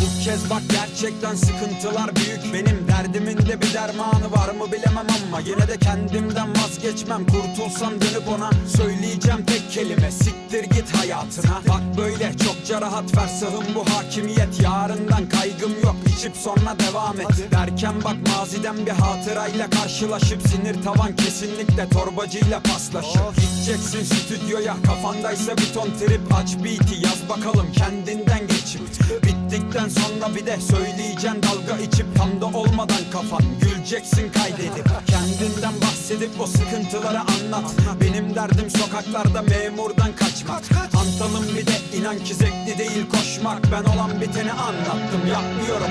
Bu kez bak gerçekten sıkıntılar büyük. Benim derdimin de bir dermanı var mı bilemem ama Yine de kendimden vazgeçmem. Kurtulsam dönüp ona söyleyeceğim tek kelime. Siktir git hayatına. Bak böyle çokça rahat fersahım bu hakimiyet. Yarından sonra devam et. Derken bak maziden bir hatırayla karşılaşıp Sinir tavan kesinlikle torbacıyla paslaşıp Gideceksin stüdyoya kafandaysa bir ton trip Aç beat'i yaz bakalım kendinden geçip. Bittikten sonra bir de söyleyeceksin dalga içip Tam da olmadan kafan güleceksin kaydedip. Kendinden bahsedip o sıkıntıları anlat. Benim derdim sokaklarda memurdan kaçmak. Antalım bir de inan ki zevkli değil koşmak. Ben olan biteni anlattım yapmıyorum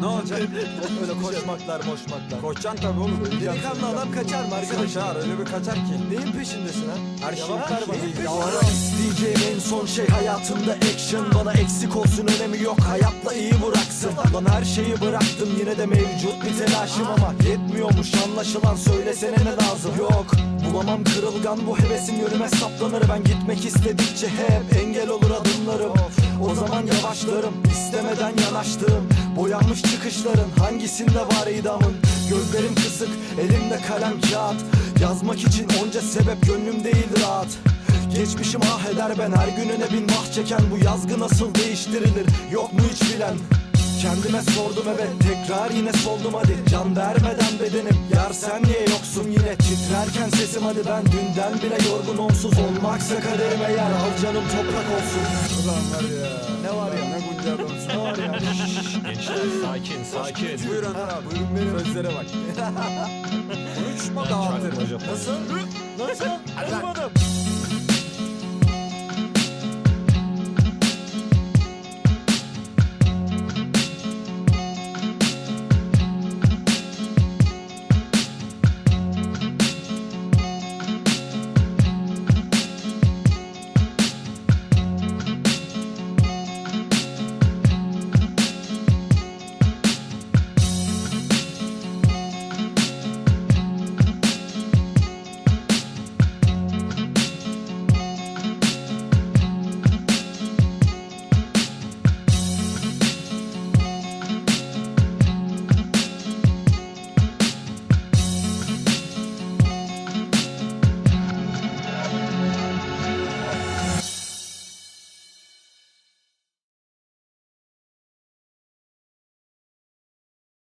Ne olacak? Öyle koşmaklar moşmaklar. Koşacaksın tabii oğlum. Öleceğim. Delikanlı adam kaçar mı arkadaşım? Kaçar öyle bir kaçar ki. Neyin peşindesin ha? Her şey ver bana. İsteyeceğim en son şey hayatımda action. Bana eksik olsun önemi yok. Hayatla iyi bıraksın Lan her şeyi bıraktım. Yine de mevcut bir telaşım ama Yetmiyormuş. Anlaşılan söylesene ne lazım? Yok. Bulamam kırılgan bu hevesim yönüme saplanır. Ben gitmek istedikçe hep engel olur adımlarım. O zaman yavaşlarım. İstemeden yanaştığım. Boyanmış çıkışların hangisinde var idamın? Gözlerim kısık elimde kalem kağıt. Yazmak için onca sebep gönlüm değil rahat. Geçmişim ah eder ben her gününe bin vah çeken. Bu yazgı nasıl değiştirilir? Yok mu hiç bilen? Kendime sordum evet tekrar yine soldum. Hadi Can vermeden bedenim. Yar sen niye yoksun? Yine Titrerken sesim. Hadi ben dünden bile yorgun onsuz Olmaksa kaderime yer. Al canım toprak olsun. Ulan var ya. Ne var ya? Ne bunca adamsın. Ne var ya? Sakin sakin. Buyurun. Ha, buyurun benim. Sözlere bak. Konuşma dağıtır. Nasıl? Nasıl? Olmadım.